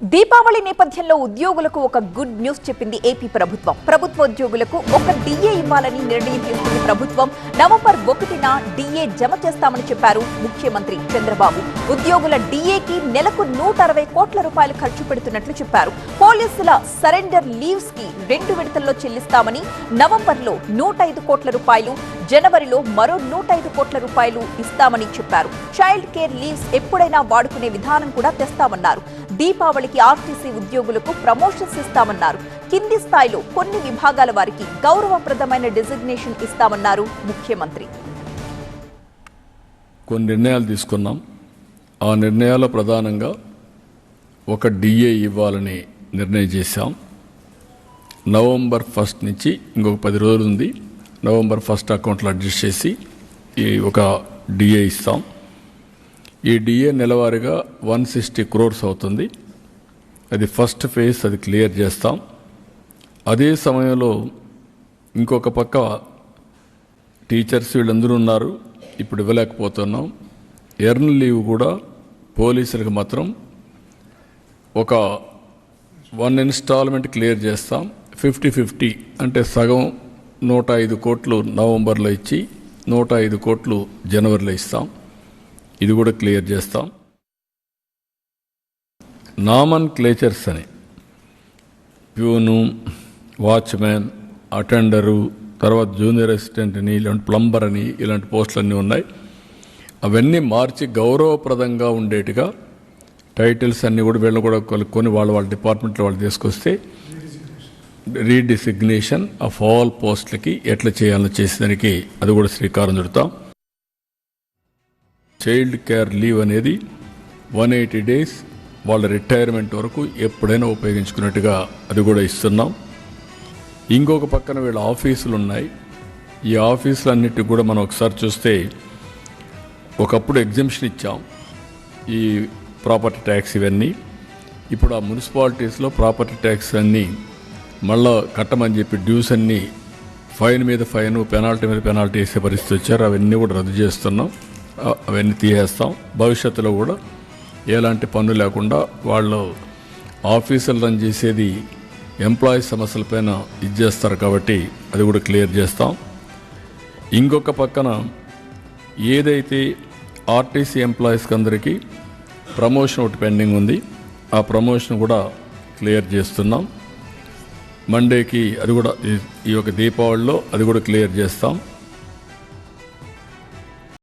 దీపావళి నేపథ్యంలో ఉద్యోగులకు ఒక గుడ్ న్యూస్ చెప్పింది ఏపీ ప్రభుత్వం. ప్రభుత్వ ఉద్యోగులకు ఒక డిఏ ఇవ్వాలని నిర్ణయం తీసుకుంది ప్రభుత్వం. నవంబర్ ఒకటిన డిఏ జమ చేస్తామని చెప్పారు ముఖ్యమంత్రి చంద్రబాబు. ఉద్యోగుల డిఏకి నెలకు నూట అరవై కోట్ల రూపాయలు ఖర్చు పెడుతున్నట్లు చెప్పారు. పోలీసుల సరెండర్ లీవ్స్కి రెండు విడతల్లో చెల్లిస్తామని నవంబర్లో నూట ఐదు కోట్ల రూపాయలు జనవరిలో మరో నూట ఐదు కోట్ల రూపాయలు ఇస్తామని చెప్పారు. చైల్డ్ కేర్ లీవ్స్ ఎప్పుడైనా వాడుకునే విధానం కూడా తెస్తామన్నారు. దీపావళికి ఆర్టీసీ ఉద్యోగులకు ప్రమోషన్స్ ఇస్తామన్నారు. కింది స్థాయిలో కొన్ని విభాగాల వారికి గౌరవప్రదమైన డిజిగ్నేషన్ ఇస్తామన్నారు ముఖ్యమంత్రి. కొన్ని నిర్ణయాలు తీసుకున్నాం. ఆ నిర్ణయాలు ప్రధానంగా ఒక డిఏ ఇవ్వాలని నిర్ణయం చేశాం. నవంబర్ ఫస్ట్ నుంచి ఇంకొక పది రోజులు ఉంది. నవంబర్ ఫస్ట్ అకౌంట్లో అడ్జస్ట్ చేసి ఈ ఒక డిఏ ఇస్తాం. ఈ డిఏ నెలవారీగా వన్ సిక్స్టీ క్రోర్స్ అవుతుంది. అది ఫస్ట్ ఫేజ్ అది క్లియర్ చేస్తాం. అదే సమయంలో ఇంకొక పక్క టీచర్స్ వీళ్ళందరూ ఉన్నారు. ఇప్పుడు ఇవ్వలేకపోతున్నాం. ఎర్న్ లీవ్ కూడా పోలీసులకు మాత్రం ఒక వన్ ఇన్స్టాల్మెంట్ క్లియర్ చేస్తాం. ఫిఫ్టీ ఫిఫ్టీ అంటే సగం నూట ఐదు కోట్లు నవంబర్లో ఇచ్చి నూట ఐదు కోట్లు జనవరిలో ఇస్తాం. ఇది కూడా క్లియర్ చేస్తాం. నామన్ క్లేచర్స్ అని. ప్యూను వాచ్మెన్ అటెండరు తర్వాత జూనియర్ అసిస్టెంట్ అని ఇలాంటి ప్లంబర్ అని ఇలాంటి పోస్టులన్నీ ఉన్నాయి. అవన్నీ మార్చి గౌరవప్రదంగా ఉండేట్టుగా టైటిల్స్ అన్నీ కూడా వీళ్ళని కూడా కొనుక్కొని వాళ్ళ వాళ్ళ డిపార్ట్మెంట్లో వాళ్ళు తీసుకొస్తే రీడిసిగ్నేషన్ ఆఫ్ ఆల్ పోస్టులకి ఎట్లా చేయాలో చేసేదానికి అది కూడా శ్రీకారం చుడతాం. చైల్డ్ కేర్ లీవ్ అనేది వన్ ఎయిటీ డేస్ వాళ్ళ రిటైర్మెంట్ వరకు ఎప్పుడైనా ఉపయోగించుకున్నట్టుగా అది కూడా ఇస్తున్నాం. ఇంకొక పక్కన వీళ్ళ ఆఫీసులు ఉన్నాయి. ఈ ఆఫీసులన్నిటికి కూడా మనం ఒకసారి చూస్తే ఒకప్పుడు ఎగ్జిబిషన్ ఇచ్చాం. ఈ ప్రాపర్టీ ట్యాక్స్ ఇవన్నీ. ఇప్పుడు ఆ మున్సిపాలిటీస్లో ప్రాపర్టీ ట్యాక్స్ అన్నీ మళ్ళా కట్టమని చెప్పి డ్యూస్ అన్నీ ఫైన్ మీద ఫైన్ పెనాల్టీ మీద పెనాల్టీ వేసే పరిస్థితి వచ్చారు. అవన్నీ కూడా రద్దు చేస్తున్నాం. అవన్నీ తీసేస్తాం. భవిష్యత్తులో కూడా ఎలాంటి పన్ను లేకుండా వాళ్ళు ఆఫీసులు రన్ చేసేది ఎంప్లాయీస్ సమస్యలపైన ఇది చేస్తారు కాబట్టి అది కూడా క్లియర్ చేస్తాం. ఇంకొక పక్కన ఏదైతే ఆర్టీసీ ఎంప్లాయీస్కి అందరికీ ప్రమోషన్ ఒకటి పెండింగ్ ఉంది ఆ ప్రమోషన్ కూడా క్లియర్ చేస్తున్నాం. మండేకి అది కూడా ఈ- ఈ యొక్క దీపావళిలో అది కూడా క్లియర్ చేస్తాం.